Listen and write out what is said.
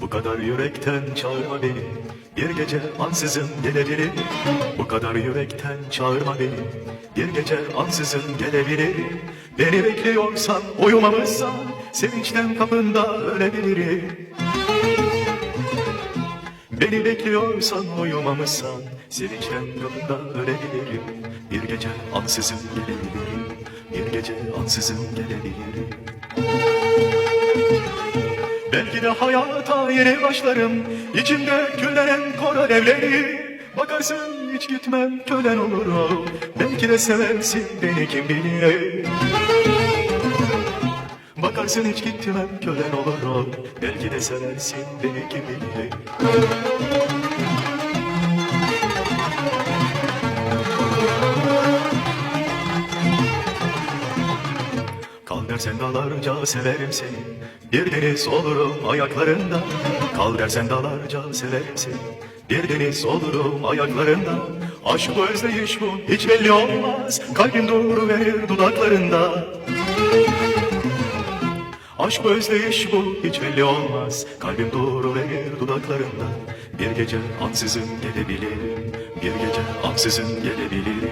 Bu kadar yürekten çağırma beni. Bir gece ansızın gelebilir. Bu kadar yürekten çağırma beni. Bir gece ansızın gelebilir. Beni bekliyorsan uyumamışsan Sevinçten kapında ölebilirim. Beni bekliyorsan uyumamışsan Sevinçten kapında ölebilirim Bir gece ansızın gelebilirim Bir gece ansızın gelebilirim. Belki de hayata yeni başlarım İçimde küllenen kor alevleri Bakarsın hiç gitmem kölen olurum Belki de seversin beni kim bilir Bakarsın hiç gitmem kölen olurum Belki de seversin beni bilir Kal dersen dalarca severim seni. Bir deniz olurum ayaklarında Kal dersen dalarca severim seni. Bir deniz olurum ayaklarında Aşk bu özleyiş bu hiç belli olmaz. Kalbim doğru verir dudaklarında Aşk bu özleyiş bu hiç belli olmaz. Kalbim doğru verir dudaklarında. Bir gece ansızın gelebilirim Bir gece ansızın gelebilirim